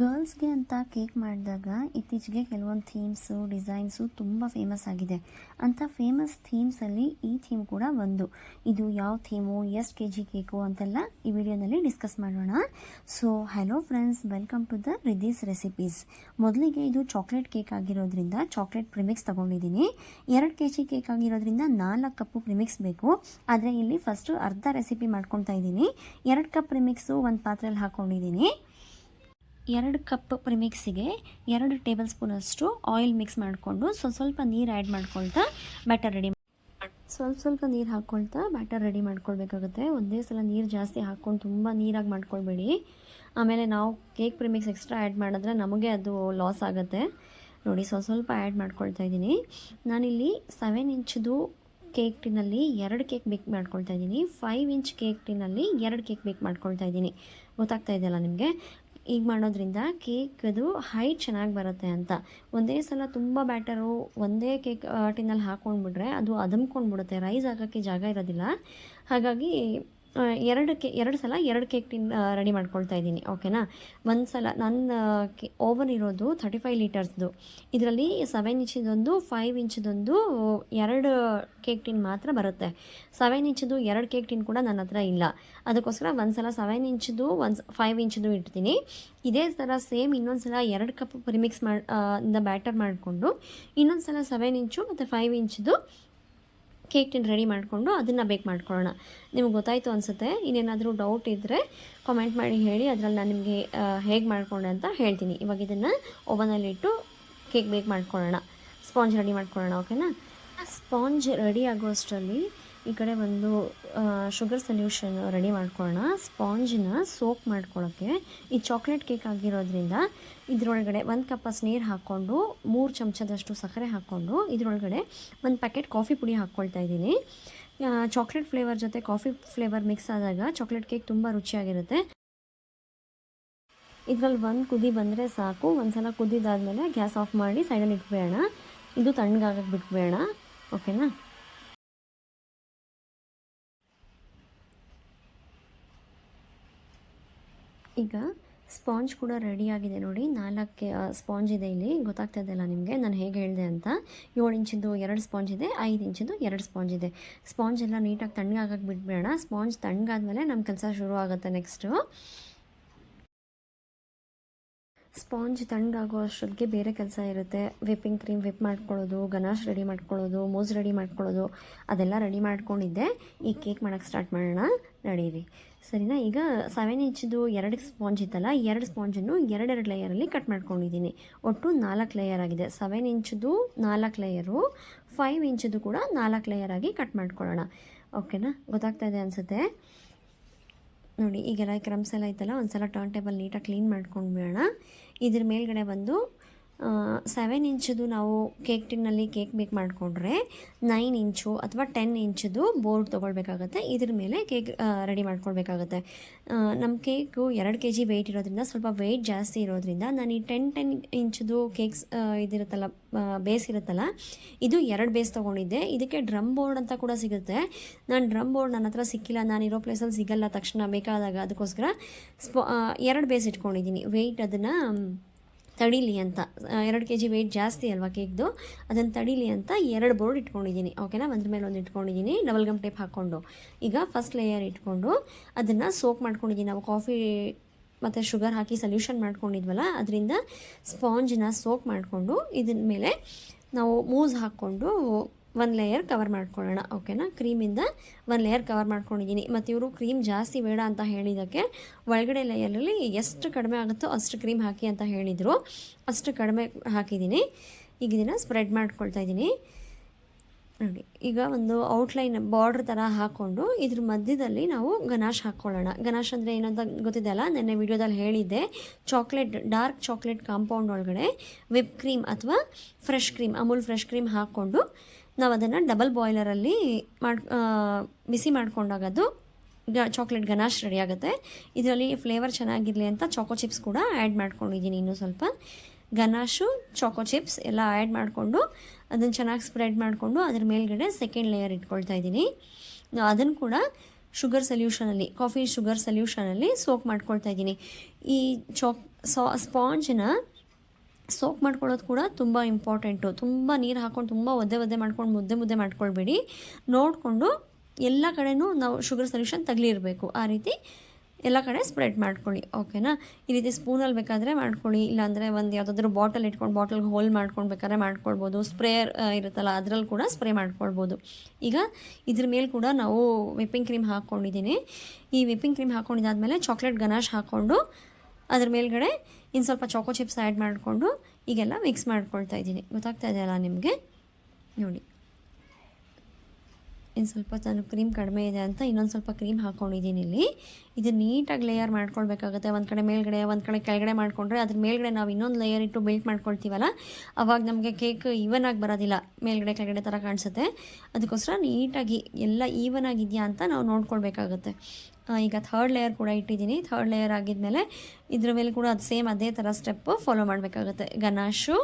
ಗರ್ಲ್ಸ್ಗೆ ಅಂತ ಕೇಕ್ ಮಾಡಿದಾಗ ಇತ್ತೀಚೆಗೆ ಕೆಲವೊಂದು ಥೀಮ್ಸು, ಡಿಸೈನ್ಸು ತುಂಬ ಫೇಮಸ್ ಆಗಿದೆ. ಅಂಥ ಫೇಮಸ್ ಥೀಮ್ಸಲ್ಲಿ ಈ ಥೀಮ್ ಕೂಡ ಒಂದು. ಇದು ಯಾವ ಥೀಮು, ಎಷ್ಟು ಕೆ ಜಿ ಕೇಕು ಅಂತೆಲ್ಲ ಈ ವಿಡಿಯೋನಲ್ಲಿ ಡಿಸ್ಕಸ್ ಮಾಡೋಣ. So, hello friends, welcome to the Ridhees recipes. ಮೊದಲಿಗೆ ಇದು ಚಾಕ್ಲೇಟ್ ಕೇಕ್ ಆಗಿರೋದ್ರಿಂದ ಚಾಕ್ಲೇಟ್ ಪ್ರಿಮಿಕ್ಸ್ ತೊಗೊಂಡಿದ್ದೀನಿ. ಎರಡು ಕೆ ಜಿ ಕೇಕ್ ಆಗಿರೋದ್ರಿಂದ ನಾಲ್ಕು ಕಪ್ಪು ಪ್ರಿಮಿಕ್ಸ್ ಬೇಕು. ಆದರೆ ಇಲ್ಲಿ ಫಸ್ಟು ಅರ್ಧ ರೆಸಿಪಿ ಮಾಡ್ಕೊತಾ ಇದ್ದೀನಿ. ಎರಡು ಕಪ್ ಪ್ರಿಮಿಕ್ಸು ಒಂದು ಪಾತ್ರೆಯಲ್ಲಿ ಹಾಕ್ಕೊಂಡಿದ್ದೀನಿ ಎರಡು ಕಪ್ ಪ್ರಿಮಿಕ್ಸಿಗೆ ಎರಡು ಟೇಬಲ್ ಸ್ಪೂನಷ್ಟು ಆಯಿಲ್ ಮಿಕ್ಸ್ ಮಾಡಿಕೊಂಡು ಸ್ವಲ್ಪ ಸ್ವಲ್ಪ ನೀರು ಆ್ಯಡ್ ಮಾಡ್ಕೊಳ್ತಾ ಬ್ಯಾಟರ್ ರೆಡಿ ಸ್ವಲ್ಪ ಸ್ವಲ್ಪ ನೀರು ಹಾಕ್ಕೊಳ್ತಾ ಬ್ಯಾಟರ್ ರೆಡಿ ಮಾಡ್ಕೊಳ್ಬೇಕಾಗುತ್ತೆ. ಒಂದೇ ಸಲ ನೀರು ಜಾಸ್ತಿ ಹಾಕ್ಕೊಂಡು ತುಂಬ ನೀರಾಗಿ ಮಾಡ್ಕೊಳ್ಬೇಡಿ. ಆಮೇಲೆ ನಾವು ಕೇಕ್ ಪ್ರಿಮಿಕ್ಸ್ ಎಕ್ಸ್ಟ್ರಾ ಆ್ಯಡ್ ಮಾಡಿದ್ರೆ ನಮಗೆ ಅದು ಲಾಸ್ ಆಗುತ್ತೆ. ನೋಡಿ, ಸ್ವಲ್ಪ ಸ್ವಲ್ಪ ಆ್ಯಡ್ ಮಾಡ್ಕೊಳ್ತಾ ಇದ್ದೀನಿ. ನಾನಿಲ್ಲಿ ಸೆವೆನ್ ಇಂಚ್ದು ಕೇಕ್ ಟಿನಲ್ಲಿ ಎರಡು ಕೇಕ್ ಬೇಕ್ ಮಾಡ್ಕೊಳ್ತಾ ಇದ್ದೀನಿ. ಫೈವ್ ಇಂಚ್ ಕೇಕ್ ಟಿನಲ್ಲಿ ಎರಡು ಕೇಕ್ ಬೇಕ್ ಮಾಡ್ಕೊಳ್ತಾ ಇದ್ದೀನಿ. ಗೊತ್ತಾಗ್ತಾ ಇದೆಯಲ್ಲ ನಿಮಗೆ? ಈಗ ಮಾಡೋದ್ರಿಂದ ಕೇಕದು ಹೈಟ್ ಚೆನ್ನಾಗಿ ಬರುತ್ತೆ ಅಂತ. ಒಂದೇ ಸಲ ತುಂಬ ಬ್ಯಾಟರು ಒಂದೇ ಕೇಕ್ ಟಿನಲ್ಲಿ ಹಾಕ್ಕೊಂಡ್ಬಿಟ್ರೆ ಅದು ಅದಮ್ಕೊಂಡ್ಬಿಡುತ್ತೆ. ರೈಸ್ ಹಾಕೋಕ್ಕೆ ಜಾಗ ಇರೋದಿಲ್ಲ. ಹಾಗಾಗಿ ಎರಡು ಕೆ, ಎರಡು ಸಲ ಎರಡು ಕೇಕ್ ಟಿನ್ ರೆಡಿ ಮಾಡ್ಕೊಳ್ತಾ ಇದ್ದೀನಿ ಓಕೆನಾ ಒಂದು ಸಲ ನನ್ನ ಕೆ ಓವನ್ ಇರೋದು ಥರ್ಟಿ ಫೈವ್ ಲೀಟರ್ಸ್ದು ಇದರಲ್ಲಿ ಸೆವೆನ್ ಇಂಚಿದೊಂದು ಫೈವ್ ಇಂಚಿದೊಂದು ಎರಡು ಕೇಕ್ ಟಿನ್ ಮಾತ್ರ ಬರುತ್ತೆ. ಸೆವೆನ್ ಇಂಚಿದು ಎರಡು ಕೇಕ್ ಟಿನ್ ಕೂಡ ನನ್ನ ಹತ್ರ ಇಲ್ಲ. ಅದಕ್ಕೋಸ್ಕರ ಒಂದು ಸಲ ಸೆವೆನ್ ಇಂಚಿದು ಒಂದು ಫೈವ್ ಇಂಚಿದು ಇಡ್ತೀನಿ. ಇದೇ ಥರ ಸೇಮ್ ಇನ್ನೊಂದು ಸಲ ಎರಡು ಕಪ್ ರಿಮಿಕ್ಸ್ ಮಾಡಿ ಬ್ಯಾಟರ್ ಮಾಡಿಕೊಂಡು ಇನ್ನೊಂದು ಸಲ ಸೆವೆನ್ ಇಂಚು ಮತ್ತು ಫೈವ್ ಇಂಚಿದು ಕೇಕ್ ಟಿನ್ ರೆಡಿ ಮಾಡಿಕೊಂಡು ಅದನ್ನು ಬೇಕ್ ಮಾಡ್ಕೊಳ್ಳೋಣ. ನಿಮ್ಗೆ ಗೊತ್ತಾಯಿತು ಅನಿಸುತ್ತೆ, ಇನ್ನೇನಾದರೂ ಡೌಟ್ ಇದ್ದರೆ ಕಾಮೆಂಟ್ ಮಾಡಿ ಹೇಳಿ, ಅದರಲ್ಲಿ ನಾನು ನಿಮಗೆ ಹೇಗೆ ಮಾಡಿಕೊಂಡೆ ಅಂತ ಹೇಳ್ತೀನಿ. ಇವಾಗ ಇದನ್ನು ಓವನಲ್ಲಿಟ್ಟು ಕೇಕ್ ಬೇಕ್ ಮಾಡ್ಕೊಳ್ಳೋಣ. ಸ್ಪಾಂಜ್ ರೆಡಿ ಮಾಡ್ಕೊಳ್ಳೋಣ ಓಕೆನಾ ಸ್ಪಾಂಜ್ ರೆಡಿ ಆಗೋ ಅಷ್ಟರಲ್ಲಿ ಈ ಕಡೆ ಒಂದು ಶುಗರ್ ಸೊಲ್ಯೂಷನ್ ರೆಡಿ ಮಾಡ್ಕೊಳ್ಳೋಣ. ಸ್ಪಾಂಜನ್ನ ಸೋಪ್ ಮಾಡ್ಕೊಳ್ಳೋಕ್ಕೆ ಈ ಚಾಕ್ಲೇಟ್ ಕೇಕ್ ಆಗಿರೋದ್ರಿಂದ ಇದರೊಳಗಡೆ ಒಂದು ಕಪ್ಪಸ್ ನೀರು ಹಾಕ್ಕೊಂಡು, ಮೂರು ಚಮಚದಷ್ಟು ಸಕ್ಕರೆ ಹಾಕ್ಕೊಂಡು, ಇದರೊಳಗಡೆ ಒಂದು ಪ್ಯಾಕೆಟ್ ಕಾಫಿ ಪುಡಿ ಹಾಕ್ಕೊಳ್ತಾ ಇದ್ದೀನಿ. ಚಾಕ್ಲೇಟ್ ಫ್ಲೇವರ್ ಜೊತೆ ಕಾಫಿ ಫ್ಲೇವರ್ ಮಿಕ್ಸ್ ಆದಾಗ ಚಾಕ್ಲೇಟ್ ಕೇಕ್ ತುಂಬ ರುಚಿಯಾಗಿರುತ್ತೆ. ಇದರಲ್ಲಿ ಒಂದು ಕುದಿ ಬಂದರೆ ಸಾಕು. ಒಂದು ಸಲ ಕುದಿದಾದಮೇಲೆ ಗ್ಯಾಸ್ ಆಫ್ ಮಾಡಿ ಸೈಡಲ್ಲಿ ಇಟ್ಬೇಡ ಇದು ತಣ್ಣಗಾಗಕ್ಕೆ ಬಿಟ್ಬೇಡ ಓಕೆನಾ? ಈಗ ಸ್ಪಾಂಜ್ ಕೂಡ ರೆಡಿಯಾಗಿದೆ ನೋಡಿ. ನಾಲ್ಕು ಸ್ಪಾಂಜ್ ಇದೆ ಇಲ್ಲಿ. ಗೊತ್ತಾಗ್ತಾ ಇದೆಯಲ್ಲ ನಿಮಗೆ? ನಾನು ಹೇಗೆ ಹೇಳಿದೆ ಅಂತ. ಏಳು ಇಂಚಿಂದು ಎರಡು ಸ್ಪಾಂಜ್ ಇದೆ, ಐದು ಇಂಚಿಂದು ಎರಡು ಸ್ಪಾಂಜ್ ಇದೆ. ಸ್ಪಾಂಜ್ ಎಲ್ಲ ನೀಟಾಗಿ ತಣ್ಣಗಾಗಕ್ಕೆ ಬಿಟ್ಬಿಡೋಣ ಸ್ಪಾಂಜ್ ತಣ್ಣಗಾದ್ಮೇಲೆ ನಮ್ಮ ಕೆಲಸ ಶುರು ಆಗುತ್ತೆ ನೆಕ್ಸ್ಟು ಸ್ಪಾಂಜ್ ತಣ್ಣಗಾಗೋ ಅಷ್ಟೊತ್ತಿಗೆ ಬೇರೆ ಕೆಲಸ ಇರುತ್ತೆ. ವಿಪ್ಪಿಂಗ್ ಕ್ರೀಮ್ ವಿಪ್ ಮಾಡ್ಕೊಳ್ಳೋದು ಗನಾಶ್ ರೆಡಿ ಮಾಡ್ಕೊಳ್ಳೋದು, ಮೋಸ್ ರೆಡಿ ಮಾಡ್ಕೊಳ್ಳೋದು, ಅದೆಲ್ಲ ರೆಡಿ ಮಾಡ್ಕೊಂಡಿದ್ದೆ. ಈ ಕೇಕ್ ಮಾಡೋಕ್ಕೆ ಸ್ಟಾರ್ಟ್ ಮಾಡೋಣ. ನಡೀರಿ. ಸರಿನಾ? ಈಗ ಸೆವೆನ್ ಇಂಚ್ದು ಎರಡು ಸ್ಪಾಂಜ್ ಇತ್ತಲ್ಲ ಎರಡು ಸ್ಪಾಂಜನ್ನು ಎರಡೆರಡು ಲೇಯರಲ್ಲಿ ಕಟ್ ಮಾಡ್ಕೊಂಡಿದ್ದೀನಿ. ಒಟ್ಟು ನಾಲ್ಕು ಲೇಯರ್ ಆಗಿದೆ. ಸೆವೆನ್ ಇಂಚ್ದು ನಾಲ್ಕು ಲೇಯರು ಫೈವ್ ಇಂಚ್ದು ಕೂಡ ನಾಲ್ಕು ಲೇಯರ್ ಆಗಿ ಕಟ್ ಮಾಡ್ಕೊಳ್ಳೋಣ. ಓಕೆನಾ ಗೊತ್ತಾಗ್ತಾ ಇದೆ ಅನಿಸುತ್ತೆ? ನೋಡಿ ಈಗೆಲ್ಲ ಕ್ರಮ್ಸ್ ಎಲ್ಲ ಐತಲ್ಲ ಒಂದು ಸಲ ಟರ್ನ್ ಟೇಬಲ್ ನೀಟಾಗಿ ಕ್ಲೀನ್ ಮಾಡ್ಕೊಂಡು ಬಿಡೋಣ ಇದ್ರ ಮೇಲ್ಗಡೆ ಬಂದು ಸೆವೆನ್ ಇಂಚದು ನಾವು ಕೇಕ್ ಟಿನ್ನಲ್ಲಿ ಕೇಕ್ ಬೇಕ್ ಮಾಡಿಕೊಂಡ್ರೆ ನೈನ್ ಇಂಚು ಅಥವಾ ಟೆನ್ ಇಂಚದು ಬೋರ್ಡ್ ತೊಗೊಳ್ಬೇಕಾಗತ್ತೆ. ಇದ್ರ ಮೇಲೆ ಕೇಕ್ ರೆಡಿ ಮಾಡ್ಕೊಳ್ಬೇಕಾಗತ್ತೆ. ನಮ್ಮ ಕೇಕು ಎರಡು ಕೆ ಜಿ ವೆಯ್ಟ್ ಇರೋದ್ರಿಂದ ಸ್ವಲ್ಪ ವೆಯ್ಟ್ ಜಾಸ್ತಿ ಇರೋದ್ರಿಂದ ನಾನು ಈ ಟೆನ್ ಟೆನ್ ಇಂಚದು ಕೇಕ್ಸ್ ಇದಿರುತ್ತಲ್ಲ ಬೇಸ್ ಇರುತ್ತಲ್ಲ, ಇದು ಎರಡು ಬೇಸ್ ತೊಗೊಂಡಿದ್ದೆ. ಇದಕ್ಕೆ ಡ್ರಮ್ ಬೋರ್ಡ್ ಅಂತ ಕೂಡ ಸಿಗುತ್ತೆ. ನಾನು ಡ್ರಮ್ ಬೋರ್ಡ್ ನನ್ನ ಹತ್ರ ಸಿಕ್ಕಿಲ್ಲ, ನಾನು ಇರೋ ಪ್ಲೇಸಲ್ಲಿ ಸಿಗಲ್ಲ ತಕ್ಷಣ ಬೇಕಾದಾಗ ಅದಕ್ಕೋಸ್ಕರ ಸ್ಪಾ ಎರಡು ಬೇಸ್ ಇಟ್ಕೊಂಡಿದ್ದೀನಿ. ವೆಯ್ಟ್ ಅದನ್ನು ತಡೀಲಿ ಅಂತ ಎರಡು ಕೆ ಜಿ ವೆಯ್ಟ್ ಜಾಸ್ತಿ ಅಲ್ವಾ ಕೇಕ್ದು ಅದನ್ನು ತಡೀಲಿ ಅಂತ ಎರಡು ಬೋರ್ಡ್ ಇಟ್ಕೊಂಡಿದ್ದೀನಿ. ಓಕೆನಾ ಒಂದ್ರ ಮೇಲೆ ಒಂದು ಇಟ್ಕೊಂಡಿದ್ದೀನಿ. ಡಬಲ್ ಗಮ್ ಟೇಪ್ ಹಾಕ್ಕೊಂಡು. ಈಗ ಫಸ್ಟ್ ಲೇಯರ್ ಇಟ್ಕೊಂಡು ಅದನ್ನು ಸೋಕ್ ಮಾಡ್ಕೊಂಡಿದ್ದೀನಿ ನಾವು ಕಾಫಿ ಮತ್ತು ಶುಗರ್ ಹಾಕಿ ಸಲ್ಯೂಷನ್ ಮಾಡ್ಕೊಂಡಿದ್ವಲ್ಲ, ಅದರಿಂದ ಸ್ಪಾಂಜನ್ನ ಸೋಕ್ ಮಾಡಿಕೊಂಡು ಇದನ್ನ ಮೇಲೆ ನಾವು ಮೂಸ್ ಹಾಕ್ಕೊಂಡು ಒಂದು ಲೇಯರ್ ಕವರ್ ಮಾಡ್ಕೊಳ್ಳೋಣ ಓಕೆನಾ ಕ್ರೀಮಿಂದ ಒಂದು ಲೇಯರ್ ಕವರ್ ಮಾಡ್ಕೊಂಡಿದ್ದೀನಿ. ಮತ್ತು ಇವರು ಕ್ರೀಮ್ ಜಾಸ್ತಿ ಬೇಡ ಅಂತ ಹೇಳಿದ್ದಕ್ಕೆ ಒಳಗಡೆ ಲೇಯರಲ್ಲಿ ಎಷ್ಟು ಕಡಿಮೆ ಆಗುತ್ತೋ ಅಷ್ಟು ಕ್ರೀಮ್ ಹಾಕಿ ಅಂತ ಹೇಳಿದರು. ಅಷ್ಟು ಕಡಿಮೆ ಹಾಕಿದ್ದೀನಿ. ಈಗ ಇದನ್ನು ಸ್ಪ್ರೆಡ್ ಮಾಡ್ಕೊಳ್ತಾ ಇದ್ದೀನಿ. ನೋಡಿ, ಈಗ ಒಂದು ಔಟ್ಲೈನ್ ಬಾರ್ಡ್ರ್ ಥರ ಹಾಕ್ಕೊಂಡು ಇದ್ರ ಮಧ್ಯದಲ್ಲಿ ನಾವು ಗನಾಶ್ ಹಾಕ್ಕೊಳ್ಳೋಣ. ಗನಾಶ್ ಅಂದರೆ ಏನಂತ ಗೊತ್ತಿದೆ ಅಲ್ಲ ನೆನ್ನೆ ವಿಡಿಯೋದಲ್ಲಿ ಹೇಳಿದ್ದೆ ಚಾಕ್ಲೇಟ್ ಡಾರ್ಕ್ ಚಾಕ್ಲೇಟ್ ಕಾಂಪೌಂಡ್ ಒಳಗಡೆ ವಿಪ್ ಕ್ರೀಮ್ ಅಥವಾ fresh cream Amul fresh cream ಹಾಕ್ಕೊಂಡು ನಾವು ಅದನ್ನು ಡಬಲ್ ಬಾಯ್ಲರಲ್ಲಿ ಮಾಡಿ ಬಿಸಿ ಮಾಡಿಕೊಂಡಾಗ ಅದು ಗ ಚಾಕ್ಲೇಟ್ ಗನಾಶ್ ರೆಡಿ ಆಗುತ್ತೆ. ಇದರಲ್ಲಿ ಫ್ಲೇವರ್ ಚೆನ್ನಾಗಿರಲಿ ಅಂತ ಚಾಕೋ ಚಿಪ್ಸ್ ಕೂಡ ಆ್ಯಡ್ ಮಾಡ್ಕೊಂಡಿದ್ದೀನಿ ಇನ್ನೂ ಸ್ವಲ್ಪ. ಗನಾಶು ಚಾಕೋ ಚಿಪ್ಸ್ ಎಲ್ಲ ಆ್ಯಡ್ ಮಾಡಿಕೊಂಡು ಅದನ್ನು ಚೆನ್ನಾಗಿ ಸ್ಪ್ರೆಡ್ ಮಾಡಿಕೊಂಡು ಅದ್ರ ಮೇಲ್ಗಡೆ ಸೆಕೆಂಡ್ ಲೇಯರ್ ಇಟ್ಕೊಳ್ತಾ ಇದ್ದೀನಿ. ಅದನ್ನು ಕೂಡ ಶುಗರ್ ಸೊಲ್ಯೂಷನಲ್ಲಿ ಕಾಫಿ ಶುಗರ್ ಸೊಲ್ಯೂಷನಲ್ಲಿ ಸೋಕ್ ಮಾಡ್ಕೊಳ್ತಾ ಇದ್ದೀನಿ. ಈ ಚಾಕ್ ಸಾ ಸ್ಪಾಂಜನ್ನ ಸೋಕ್ ಮಾಡ್ಕೊಳ್ಳೋದು ಕೂಡ ತುಂಬ ಇಂಪಾರ್ಟೆಂಟು. ತುಂಬ ನೀರು ಹಾಕ್ಕೊಂಡು ತುಂಬ ಒದ್ದೆ ಒದ್ದೆ ಮಾಡ್ಕೊಂಡು ಮುದ್ದೆ ಮುದ್ದೆ ಮಾಡ್ಕೊಳ್ಬೇಡಿ. ನೋಡಿಕೊಂಡು ಎಲ್ಲ ಕಡೆನೂ ನಾವು ಶುಗರ್ ಸೊಲ್ಯೂಷನ್ ತಗಲಿರಬೇಕು. ಆ ರೀತಿ ಎಲ್ಲ ಕಡೆ ಸ್ಪ್ರೆಡ್ ಮಾಡ್ಕೊಳ್ಳಿ. ಓಕೆನಾ? ಈ ರೀತಿ ಸ್ಪೂನಲ್ಲಿ ಬೇಕಾದರೆ ಮಾಡ್ಕೊಳ್ಳಿ. ಇಲ್ಲಾಂದರೆ ಒಂದು ಯಾವುದಾದ್ರೂ ಬಾಟಲ್ ಇಟ್ಕೊಂಡು ಬಾಟಲ್ಗೆ ಹೋಲ್ ಮಾಡ್ಕೊಂಡು ಬೇಕಾದ್ರೆ ಮಾಡ್ಕೊಳ್ಬೋದು. ಸ್ಪ್ರೇಯರ್ ಇರುತ್ತಲ್ಲ ಅದರಲ್ಲಿ ಕೂಡ ಸ್ಪ್ರೇ ಮಾಡ್ಕೊಳ್ಬೋದು. ಈಗ ಇದ್ರ ಮೇಲೆ ಕೂಡ ನಾವು ವಿಪ್ಪಿಂಗ್ ಕ್ರೀಮ್ ಹಾಕ್ಕೊಂಡಿದ್ದೀನಿ. ಈ ವಿಪ್ಪಿಂಗ್ ಕ್ರೀಮ್ ಹಾಕ್ಕೊಂಡಿದ್ದಾದಮೇಲೆ ಚಾಕ್ಲೇಟ್ ಗನಾಶ್ ಹಾಕ್ಕೊಂಡು ಅದ್ರ ಮೇಲ್ಗಡೆ ಇನ್ನು ಸ್ವಲ್ಪ ಚಾಕೋ ಚಿಪ್ಸ್ ಆ್ಯಡ್ ಮಾಡಿಕೊಂಡು ಈಗೆಲ್ಲ ಮಿಕ್ಸ್ ಮಾಡ್ಕೊಳ್ತಾ ಇದ್ದೀನಿ. ಗೊತ್ತಾಗ್ತಾ ಇದೆಯಲ್ಲ ನಿಮಗೆ? ನೋಡಿ. ಇನ್ನು ಸ್ವಲ್ಪ ನಾನು ಕ್ರೀಮ್ ಕಡಿಮೆ ಇದೆ ಅಂತ ಇನ್ನೊಂದು ಸ್ವಲ್ಪ ಕ್ರೀಮ್ ಹಾಕ್ಕೊಂಡಿದ್ದೀನಿ ಇಲ್ಲಿ. ಇದು ನೀಟಾಗಿ ಲೇಯರ್ ಮಾಡ್ಕೊಳ್ಬೇಕಾಗುತ್ತೆ. ಒಂದು ಕಡೆ ಮೇಲ್ಗಡೆ, ಒಂದು ಕಡೆ ಕೆಳಗಡೆ ಮಾಡಿಕೊಂಡ್ರೆ ಅದ್ರ ಮೇಲ್ಗಡೆ ನಾವು ಇನ್ನೊಂದು ಲೇಯರ್ ಇಟ್ಟು ಬಿಲ್ಟ್ ಮಾಡ್ಕೊಳ್ತೀವಲ್ಲ, ಅವಾಗ ನಮಗೆ ಕೇಕ್ ಈವನ್ ಆಗಿ ಬರೋದಿಲ್ಲ. ಮೇಲ್ಗಡೆ, ಕೆಳಗಡೆ ಥರ ಕಾಣಿಸುತ್ತೆ. ಅದಕ್ಕೋಸ್ಕರ ನೀಟಾಗಿ ಎಲ್ಲ ಈವನ್ ಆಗಿದೆಯಾ ಅಂತ ನಾವು ನೋಡ್ಕೊಳ್ಬೇಕಾಗುತ್ತೆ. ಈಗ ಥರ್ಡ್ ಲೇಯರ್ ಕೂಡ ಇಟ್ಟಿದ್ದೀನಿ. ಥರ್ಡ್ ಲೇಯರ್ ಆಗಿದ್ಮೇಲೆ ಇದ್ರ ಮೇಲೆ ಕೂಡ ಅದು ಸೇಮ್ ಅದೇ ಥರ ಸ್ಟೆಪ್ಪು ಫಾಲೋ ಮಾಡಬೇಕಾಗುತ್ತೆ. ಗನಾಶು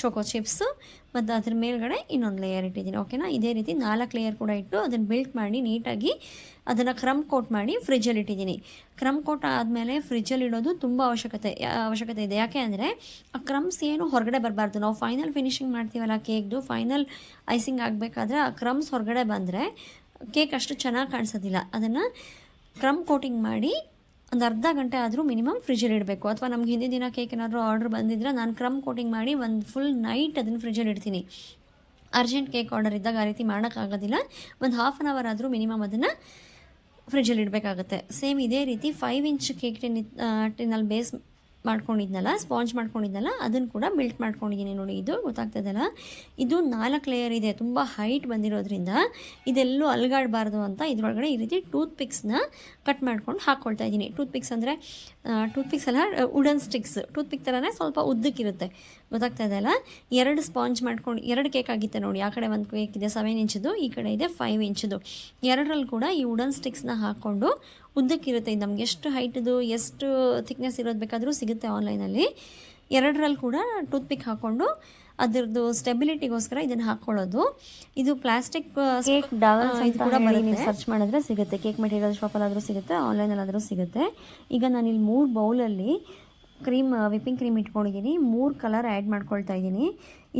ಚೋಕೋ ಚಿಪ್ಸು ಮತ್ತು ಅದ್ರ ಮೇಲ್ಗಡೆ ಇನ್ನೊಂದು ಲೇಯರ್ ಇಟ್ಟಿದ್ದೀನಿ. ಓಕೆನಾ ಇದೇ ರೀತಿ ನಾಲ್ಕು ಲೇಯರ್ ಕೂಡ ಇಟ್ಟು ಅದನ್ನು ಬಿಲ್ಟ್ ಮಾಡಿ ನೀಟಾಗಿ ಅದನ್ನು ಕ್ರಮ್ ಕೋಟ್ ಮಾಡಿ ಫ್ರಿಜ್ಜಲ್ಲಿ ಇಟ್ಟಿದ್ದೀನಿ. ಕ್ರಮ್ ಕೋಟ್ ಆದಮೇಲೆ ಫ್ರಿಜ್ಜಲ್ಲಿ ಇಡೋದು ತುಂಬ ಅವಶ್ಯಕತೆ ಅವಶ್ಯಕತೆ ಇದೆ. ಯಾಕೆ ಅಂದರೆ ಆ ಕ್ರಮ್ಸ್ ಏನು ಹೊರಗಡೆ ಬರಬಾರ್ದು. ನಾವು ಫೈನಲ್ ಫಿನಿಶಿಂಗ್ ಮಾಡ್ತೀವಲ್ಲ ಕೇಕ್ದು ಫೈನಲ್ ಐಸಿಂಗ್ ಆಗಬೇಕಾದ್ರೆ ಆ ಕ್ರಮ್ಸ್ ಹೊರಗಡೆ ಬಂದರೆ ಕೇಕ್ ಅಷ್ಟು ಚೆನ್ನಾಗಿ ಕಾಣಿಸೋದಿಲ್ಲ. ಅದನ್ನು ಕ್ರಮ್ ಕೋಟಿಂಗ್ ಮಾಡಿ ಒಂದು ಅರ್ಧ ಗಂಟೆ ಆದರೂ ಮಿನಿಮಮ್ ಫ್ರಿಜ್ಜಲ್ಲಿ ಇಡಬೇಕು. ಅಥವಾ ನಮ್ಗೆ ಹಿಂದಿನ ದಿನ ಕೇಕ್ ಏನಾದರೂ ಆರ್ಡ್ರ್ ಬಂದಿದ್ರೆ ನಾನು ಕ್ರಮ್ ಕೋಟಿಂಗ್ ಮಾಡಿ ಒಂದು ಫುಲ್ ನೈಟ್ ಅದನ್ನು ಫ್ರಿಜ್ಜಲ್ಲಿ ಇಡ್ತೀನಿ. ಅರ್ಜೆಂಟ್ ಕೇಕ್ ಆರ್ಡರ್ ಇದ್ದಾಗ ಆ ರೀತಿ ಮಾಡೋಕ್ಕಾಗೋದಿಲ್ಲ. ಒಂದು ಹಾಫ್ ಆನ್ ಅವರ್ ಆದರೂ ಮಿನಿಮಮ್ ಅದನ್ನು ಫ್ರಿಜ್ಜಲ್ಲಿ ಇಡಬೇಕಾಗತ್ತೆ. ಸೇಮ್ ಇದೇ ರೀತಿ ಫೈವ್ ಇಂಚ್ ಕೇಕ್ ಟಿನ್ ಟಿನ್ನಲ್ಲಿ ಬೇಸ್ ಮಾಡ್ಕೊಂಡಿದ್ನಲ್ಲ, ಸ್ಪಾಂಜ್ ಮಾಡ್ಕೊಂಡಿದ್ನಲ್ಲ ಅದನ್ನು ಕೂಡ ಮಿಲ್ಟ್ ಮಾಡ್ಕೊಂಡಿದ್ದೀನಿ ನೋಡಿ, ಇದು ಗೊತ್ತಾಗ್ತದಲ್ಲ? ಇದು ನಾಲ್ಕು ಲೇಯರ್ ಇದೆ, ತುಂಬ ಹೈಟ್ ಬಂದಿರೋದ್ರಿಂದ ಇದೆಲ್ಲೂ ಅಲ್ಗಾಡಬಾರ್ದು ಅಂತ ಇದರೊಳಗಡೆ ಈ ರೀತಿ ಟೂತ್ ಪಿಕ್ಸ್ನ ಕಟ್ ಮಾಡ್ಕೊಂಡು ಹಾಕ್ಕೊಳ್ತಾ ಇದ್ದೀನಿ. ಟೂತ್ ಪಿಕ್ಸ್ ಅಂದರೆ ಟೂತ್ ಪಿಕ್ಸ್ ಅಲ್ಲ ವುಡನ್ ಸ್ಟಿಕ್ಸ್ ಟೂತ್ ಪಿಕ್ ಥರನೇ ಸ್ವಲ್ಪ ಉದ್ದಕ್ಕಿರುತ್ತೆ. ಗೊತ್ತಾಗ್ತಾ ಇದೆ ಅಲ್ಲ ಎರಡು ಸ್ಪಾಂಜ್ ಮಾಡ್ಕೊಂಡು, ಎರಡು ಕೇಕ್ ಆಗಿತ್ತೆ ನೋಡಿ, ಆ ಕಡೆ ಒಂದು ಕೇಕ್ ಇದೆ ಸೆವೆನ್ ಇಂಚದು ಈ ಕಡೆ ಇದೆ ಫೈವ್ ಇಂಚದು ಎರಡರಲ್ಲಿ ಕೂಡ ಈ ವುಡನ್ ಸ್ಟಿಕ್ಸ್ನ ಹಾಕ್ಕೊಂಡು ಉದ್ದಕ್ಕಿರುತ್ತೆ. ಇದು ನಮ್ಗೆ ಎಷ್ಟು ಹೈಟ್ದು ಎಷ್ಟು ಥಿಕ್ನೆಸ್ ಇರೋದು ಬೇಕಾದರೂ ಸಿಗುತ್ತೆ ಆನ್ಲೈನಲ್ಲಿ ಎರಡರಲ್ಲಿ ಕೂಡ ಟೂತ್ ಪಿಕ್ ಹಾಕ್ಕೊಂಡು ಅದರದ್ದು ಸ್ಟೆಬಿಲಿಟಿಗೋಸ್ಕರ ಇದನ್ನು ಹಾಕ್ಕೊಳ್ಳೋದು ಇದು ಪ್ಲಾಸ್ಟಿಕ್ ಕೇಕ್ ಕೂಡ ಬರುತ್ತೆ. ಸರ್ಚ್ ಮಾಡಿದ್ರೆ ಸಿಗುತ್ತೆ. ಕೇಕ್ ಮೆಟೀರಿಯಲ್ ಶಾಪಲ್ಲಾದರೂ ಸಿಗುತ್ತೆ ಆನ್ಲೈನಲ್ಲಾದರೂ ಸಿಗುತ್ತೆ. ಈಗ ನಾನು ಇಲ್ಲಿ ಮೂರು ಬೌಲಲ್ಲಿ ಕ್ರೀಮ್ ವಿಪ್ಪಿಂಗ್ ಕ್ರೀಮ್ ಇಟ್ಕೊಂಡಿದ್ದೀನಿ ಮೂರು ಕಲರ್ ಆ್ಯಡ್ ಮಾಡ್ಕೊಳ್ತಾ ಇದ್ದೀನಿ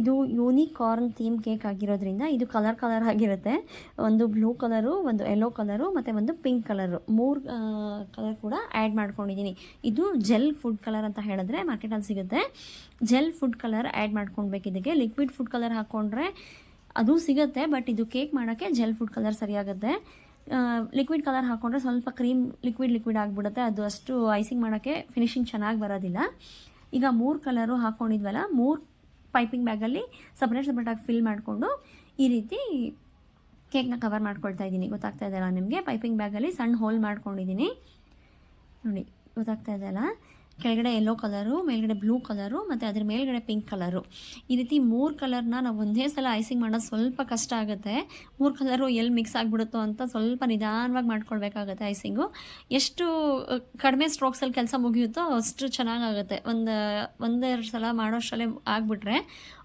ಇದು ಯೂನಿಕಾರ್ನ್ ಥೀಮ್ ಕೇಕ್ ಆಗಿರೋದ್ರಿಂದ ಇದು ಕಲರ್ ಕಲರ್ ಆಗಿರುತ್ತೆ. ಒಂದು ಬ್ಲೂ ಕಲರು ಒಂದು ಯೆಲ್ಲೋ ಕಲರು ಮತ್ತು ಒಂದು ಪಿಂಕ್ ಕಲರು ಮೂರು ಕಲರ್ ಕೂಡ ಆ್ಯಡ್ ಮಾಡ್ಕೊಂಡಿದ್ದೀನಿ ಇದು ಜೆಲ್ ಫುಡ್ ಕಲರ್ ಅಂತ ಹೇಳಿದ್ರೆ ಮಾರ್ಕೆಟಲ್ಲಿ ಸಿಗುತ್ತೆ. ಜೆಲ್ ಫುಡ್ ಕಲರ್ ಆ್ಯಡ್ ಮಾಡ್ಕೊಳ್ಬೇಕು ಇದಕ್ಕೆ. ಲಿಕ್ವಿಡ್ ಫುಡ್ ಕಲರ್ ಹಾಕ್ಕೊಂಡ್ರೆ ಅದು ಸಿಗುತ್ತೆ ಬಟ್ ಇದು ಕೇಕ್ ಮಾಡೋಕ್ಕೆ ಜೆಲ್ ಫುಡ್ ಕಲರ್ ಸರಿಯಾಗುತ್ತೆ. ಲಿಕ್ವಿಡ್ ಕಲರ್ ಹಾಕ್ಕೊಂಡ್ರೆ ಸ್ವಲ್ಪ ಕ್ರೀಮ್ ಲಿಕ್ವಿಡ್ ಲಿಕ್ವಿಡ್ ಆಗಿಬಿಡುತ್ತೆ. ಅದು ಅಷ್ಟು ಐಸಿಂಗ್ ಮಾಡೋಕ್ಕೆ ಫಿನಿಶಿಂಗ್ ಚೆನ್ನಾಗಿ ಬರೋದಿಲ್ಲ. ಈಗ ಮೂರು ಕಲರು ಹಾಕ್ಕೊಂಡಿದ್ವಲ್ಲ ಮೂರು ಪೈಪಿಂಗ್ ಬ್ಯಾಗಲ್ಲಿ ಸಪ್ರೇಟ್ ಸಪ್ರೇಟಾಗಿ ಫಿಲ್ ಮಾಡಿಕೊಂಡು ಈ ರೀತಿ ಕೇಕ್ನ ಕವರ್ ಮಾಡ್ಕೊಳ್ತಾ ಇದ್ದೀನಿ. ಗೊತ್ತಾಗ್ತಾ ಇದೆಯಲ್ಲ ನಿಮಗೆ? ಪೈಪಿಂಗ್ ಬ್ಯಾಗಲ್ಲಿ ಸಣ್ಣ ಹೋಲ್ ಮಾಡ್ಕೊಂಡಿದ್ದೀನಿ. ನೋಡಿ, ಗೊತ್ತಾಗ್ತಾ ಇದೆಯಲ್ಲ ಕೆಳಗಡೆ ಯೆಲ್ಲೋ ಕಲರು ಮೇಲ್ಗಡೆ ಬ್ಲೂ ಕಲರು ಮತ್ತು ಅದ್ರ ಮೇಲ್ಗಡೆ ಪಿಂಕ್ ಕಲರು ಈ ರೀತಿ ಮೂರು ಕಲರ್ನ ನಾವು ಒಂದೇ ಸಲ ಐಸಿಂಗ್ ಮಾಡೋದು ಸ್ವಲ್ಪ ಕಷ್ಟ ಆಗುತ್ತೆ. ಮೂರು ಕಲರು ಎಲ್ಲಿ ಮಿಕ್ಸ್ ಆಗಿಬಿಡುತ್ತೋ ಅಂತ ಸ್ವಲ್ಪ ನಿಧಾನವಾಗಿ ಮಾಡ್ಕೊಳ್ಬೇಕಾಗತ್ತೆ ಐಸಿಂಗು ಎಷ್ಟು ಕಡಿಮೆ ಸ್ಟ್ರೋಕ್ಸಲ್ಲಿ ಕೆಲಸ ಮುಗಿಯುತ್ತೋ ಅಷ್ಟು ಚೆನ್ನಾಗಾಗುತ್ತೆ. ಒಂದು, ಒಂದೆರಡು ಸಲ ಮಾಡೋಷ್ಟರಲ್ಲೇ ಆಗಿಬಿಟ್ರೆ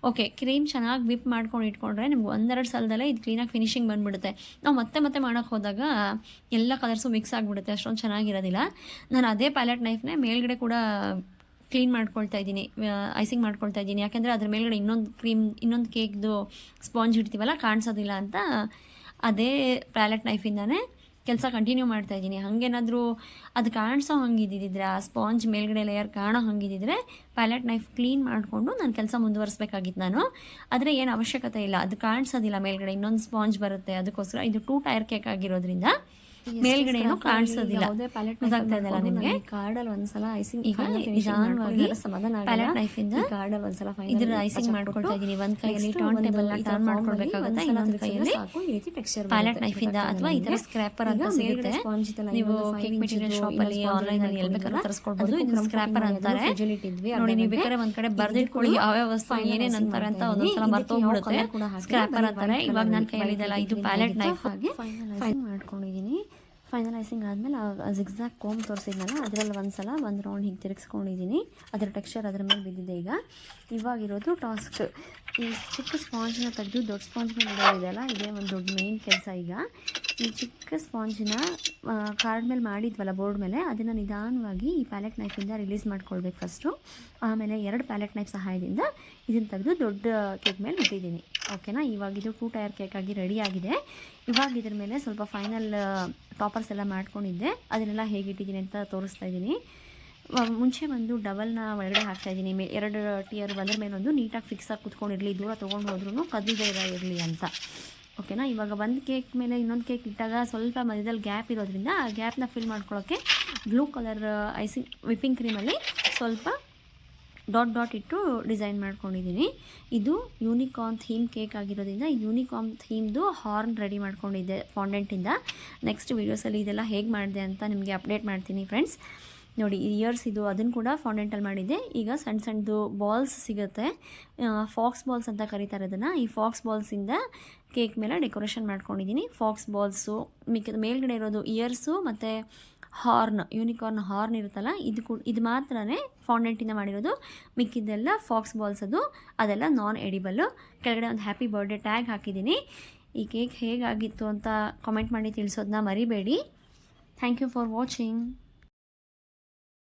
ಓಕೆ ಕ್ರೀಮ್ ಚೆನ್ನಾಗಿ ವಿಪ್ ಮಾಡ್ಕೊಂಡು ಇಟ್ಕೊಂಡ್ರೆ ನಿಮ್ಗೆ ಒಂದೆರಡು ಸಲದಲ್ಲೇ ಇದು ಕ್ಲೀನಾಗಿ ಫಿನಿಶಿಂಗ್ ಬಂದ್ಬಿಡುತ್ತೆ. ನಾವು ಮತ್ತೆ ಮತ್ತೆ ಮಾಡೋಕ್ಕೆ ಹೋದಾಗ ಎಲ್ಲ ಕಲರ್ಸು ಮಿಕ್ಸ್ ಆಗಿಬಿಡುತ್ತೆ, ಅಷ್ಟೊಂದು ಚೆನ್ನಾಗಿರೋದಿಲ್ಲ. ನಾನು ಅದೇ ಪ್ಯಾಲೆಟ್ ನೈಫ್ನೇ ಮೇಲ್ಗಡೆ ಕೂಡ ಕ್ಲೀನ್ ಮಾಡ್ಕೊಳ್ತಾ ಇದ್ದೀನಿ ಐಸಿಂಗ್ ಮಾಡ್ಕೊಳ್ತಾ ಇದ್ದೀನಿ. ಯಾಕೆಂದರೆ ಅದ್ರ ಮೇಲ್ಗಡೆ ಇನ್ನೊಂದು ಕ್ರೀಮ್, ಇನ್ನೊಂದು ಕೇಕ್ದು ಸ್ಪಾಂಜ್ ಇಡ್ತೀವಲ್ಲ ಕಾಣಿಸೋದಿಲ್ಲ ಅಂತ ಅದೇ ಪ್ಯಾಲೆಟ್ ನೈಫಿಂದನೇ ಕೆಲಸ ಕಂಟಿನ್ಯೂ ಮಾಡ್ತಾ ಇದ್ದೀನಿ. ಹಾಗೇನಾದರೂ ಅದು ಕಾಣಿಸೋ ಹಂಗಿದ್ದಿದ್ರೆ, ಆ ಸ್ಪಾಂಜ್ ಮೇಲ್ಗಡೆ ಲೇಯರ್ ಕಾಣೋ ಹಂಗಿದ್ದಿದ್ರೆ ಪ್ಯಾಲೆಟ್ ನೈಫ್ ಕ್ಲೀನ್ ಮಾಡಿಕೊಂಡು ನಾನು ಕೆಲಸ ಮುಂದುವರಿಸ್ಬೇಕಾಗಿತ್ತು ನಾನು. ಆದರೆ ಏನು ಅವಶ್ಯಕತೆ ಇಲ್ಲ. ಅದು ಕಾಣಿಸೋದಿಲ್ಲ ಮೇಲ್ಗಡೆ, ಇನ್ನೊಂದು ಸ್ಪಾಂಜ್ ಬರುತ್ತೆ. ಅದಕ್ಕೋಸ್ಕರ ಇದು ಟೂ ಟೈರ್ ಕೇಕ್ ಆಗಿರೋದ್ರಿಂದ ಮೇಲ್ಗಡೆ ಏನು ಕಾಣಿಸೋದಿಲ್ಲ. ಗೊತ್ತಾಗ್ತಾ ನಿಮಗೆ? ಕಾರ್ಡಲ್ಲಿ ಒಂದ್ಸಲ ಐಸಿಂಗ್ ಈಗ ನಿಧಾನವಾಗಿ ಪ್ಯಾಲೆಟ್ ನೈಫಿಂದ ಕಾರ್ಡಲ್ಲಿ ಒಂದ್ಸಲ ಇದ್ರ ಐಸಿಂಗ್ ಮಾಡ್ಕೊಳ್ತಾ ಇದೀನಿ ಒಂದ್ ಕೈಯಲ್ಲಿ ಟರ್ನ್ ಟೇಬಲ್ನ ಟರ್ನ್ ಮಾಡ್ಕೊಳ್ಬೇಕಾಗುತ್ತೆ ಇನ್ನೊಂದು ಕೈಯಲ್ಲಿ ಪ್ಯಾಲೆಟ್ ನೈಫ್ ಇಂದ ಅಥವಾ ಈ ತರ ಸ್ಕ್ರಾಪರ್ ಅಂತ ಸಿಗುತ್ತೆ. ನೀವು ಕೇಕ್ ಮೆಟೀರಿಯಲ್ ಶಾಪ್ ಅಲ್ಲಿ ಆನ್ಲೈನ್ ಅಲ್ಲಿ ಎಲ್ಲಿ ಬೇಕಾದ್ರೂ ತರಿಸ್ಕೊಳ್ಬಹುದು ಇದು ಸ್ಕ್ರಾಪರ್ ಅಂತಾರೆ. ನೋಡಿ ನೀವು ಬೇಕಾದ್ರೆ ಒಂದ್ ಕಡೆ ಬರ್ದಿಟ್ಕೊಳ್ಳಿ ಯಾವ್ಯಾವ ವಸ್ತು ಏನೇನ್ ಅಂತಾರೆ ಅಂತ ಒಂದೊಂದ್ಸಲ ಮರ್ತೋಗ್ಬಿಡುತ್ತೆ ಸ್ಕ್ರಾಪರ್ ಅಂತಾರೆ ಇವಾಗ ನನ್ನ ಕೈಯಲ್ಲಿ ಇದೆಲ್ಲ ಇದು ಪ್ಯಾಲೆಟ್ ನೈಫ್ ಆಗಿ ಮಾಡ್ಕೊಂಡಿದ್ದೀನಿ ಫೈನಲ್ ಆದಮೇಲೆ ಆ ಎಕ್ಸಾಕ್ಟ್ ಕೋಮ್ ತೋರಿಸಿದ್ನಲ್ಲ, ಅದರಲ್ಲಿ ಒಂದು ಸಲ ಒಂದು ರೌಂಡ್ ಹೀಗೆ ತಿರುಗಿಸ್ಕೊಂಡಿದ್ದೀನಿ ಅದರ ಟೆಕ್ಸ್ಚರ್ ಅದರ ಮೇಲೆ ಬಿದ್ದಿದೆ ಈಗ. ಇವಾಗಿರೋದು ಟಾಸ್ಕ್. ಈ ಚಿಕ್ಕ ಸ್ಪಾಂಜ್ನ ತೆಗೆದು ದೊಡ್ಡ ಸ್ಪಾಂಜ್ ಮೇಲೆ ಇಡೋದಿದೆಯಲ್ಲ ಇದೇ ಒಂದು ದೊಡ್ಡ ಮೇಯ್ನ್ ಕೆಲಸ ಈಗ. ಈ ಚಿಕ್ಕ ಸ್ಪಾಂಜಿನ ಕಾರ್ಡ್ ಮೇಲೆ ಮಾಡಿದ್ವಲ್ಲ ಬೋರ್ಡ್ ಮೇಲೆ, ಅದನ್ನು ನಿಧಾನವಾಗಿ ಈ ಪ್ಯಾಲೆಟ್ ನೈಫಿಂದ ರಿಲೀಸ್ ಮಾಡ್ಕೊಳ್ಬೇಕು ಫಸ್ಟು ಆಮೇಲೆ ಎರಡು ಪ್ಯಾಲೆಟ್ ನೈಫ್ ಸಹಾಯದಿಂದ ಇದನ್ನು ತೆಗೆದು ದೊಡ್ಡ ಕೇಕ್ ಮೇಲೆ ಇಟ್ಟಿದ್ದೀನಿ ಓಕೆನಾ ಇವಾಗಿದು ಟೂ ಟೈರ್ ಕೇಕ್ ಆಗಿ ರೆಡಿ ಆಗಿದೆ. ಇವಾಗ ಇದ್ರ ಮೇಲೆ ಸ್ವಲ್ಪ ಫೈನಲ್ ಟಾಪರ್ಸ್ ಎಲ್ಲ ಮಾಡ್ಕೊಂಡಿದ್ದೆ. ಅದನ್ನೆಲ್ಲ ಹೇಗಿಟ್ಟಿದ್ದೀನಿ ಅಂತ ತೋರಿಸ್ತಾ ಇದ್ದೀನಿ. ಮುಂಚೆ ಒಂದು ಡಬಲ್ನ ಒಳಗಡೆ ಹಾಕ್ತಾ ಇದ್ದೀನಿ. ಮೇ, ಎರಡು ಟಿಯರ್ ಬಂದ್ರ ಮೇಲೆ ಒಂದು ನೀಟಾಗಿ ಫಿಕ್ಸ್ ಆಗಿ ಕುತ್ಕೊಂಡಿರಲಿ, ದೂರ ತೊಗೊಂಡು ಹೋದ್ರೂ ಕದ್ದಿದೆ ಇರಲಿ ಅಂತ. ಓಕೆನಾ ಇವಾಗ ಒಂದು ಕೇಕ್ ಮೇಲೆ ಇನ್ನೊಂದು ಕೇಕ್ ಇಟ್ಟಾಗ ಸ್ವಲ್ಪ ಮಧ್ಯದಲ್ಲಿ ಗ್ಯಾಪ್ ಇರೋದ್ರಿಂದ ಆ ಗ್ಯಾಪ್ನ ಫಿಲ್ ಮಾಡ್ಕೊಳ್ಳೋಕ್ಕೆ ಬ್ಲೂ ಕಲರ್ ಐಸಿಂಗ್ ವಿಪ್ಪಿಂಗ್ ಕ್ರೀಮಲ್ಲಿ ಸ್ವಲ್ಪ ಡಾಟ್ ಡಾಟ್ ಇಟ್ಟು ಡಿಸೈನ್ ಮಾಡ್ಕೊಂಡಿದ್ದೀನಿ. ಇದು ಯೂನಿಕಾರ್ನ್ ಥೀಮ್ ಕೇಕ್ ಆಗಿರೋದ್ರಿಂದ ಯೂನಿಕಾರ್ನ್ ಥೀಮ್ದು ಹಾರ್ನ್ ರೆಡಿ ಮಾಡ್ಕೊಂಡಿದ್ದೆ ಫಾಂಡೆಂಟಿಂದ. ನೆಕ್ಸ್ಟ್ ವೀಡಿಯೋಸಲ್ಲಿ ಇದೆಲ್ಲ ಹೇಗೆ ಮಾಡಿದೆ ಅಂತ ನಿಮಗೆ ಅಪ್ಡೇಟ್ ಮಾಡ್ತೀನಿ ಫ್ರೆಂಡ್ಸ್. ನೋಡಿ ಇಯರ್ಸ್ ಇದು ಅದನ್ನು ಕೂಡ ಫಾಂಡೆಂಟಲ್ಲಿ ಮಾಡಿದ್ದೆ. ಈಗ ಸಣ್ಣ ಸಣ್ಣದು ಬಾಲ್ಸ್ ಸಿಗುತ್ತೆ. ಫಾಕ್ಸ್ ಬಾಲ್ಸ್ ಅಂತ ಕರೀತಾರೆ ಅದನ್ನು. ಈ ಫಾಕ್ಸ್ ಬಾಲ್ಸಿಂದ ಕೇಕ್ ಮೇಲೆ ಡೆಕೋರೇಷನ್ ಮಾಡ್ಕೊಂಡಿದ್ದೀನಿ. ಫಾಕ್ಸ್ ಬಾಲ್ಸು ಮಿಕ್ಕ ಮೇಲ್ಗಡೆ ಇರೋದು ಇಯರ್ಸು ಮತ್ತು ಹಾರ್ನ್ ಯೂನಿಕಾರ್ನ್ ಹಾರ್ನ್ ಇರುತ್ತಲ್ಲ, ಇದು ಕೂಡ ಇದು ಮಾತ್ರನೇ ಫಾಂಡೆಂಟಿಂದ ಮಾಡಿರೋದು. ಮಿಕ್ಕಿದ್ದೆಲ್ಲ ಫಾಕ್ಸ್ ಬಾಲ್ಸ್ ಅದು. ಅದೆಲ್ಲ ನಾನ್ ಎಡಿಬಲ್ಲು ಕೆಳಗಡೆ ಒಂದು ಹ್ಯಾಪಿ ಬರ್ಡೇ ಟ್ಯಾಗ್ ಹಾಕಿದ್ದೀನಿ. ಈ ಕೇಕ್ ಹೇಗಾಗಿತ್ತು ಅಂತ ಕಾಮೆಂಟ್ ಮಾಡಿ ತಿಳಿಸೋದನ್ನ ಮರಿಬೇಡಿ. Thank you for watching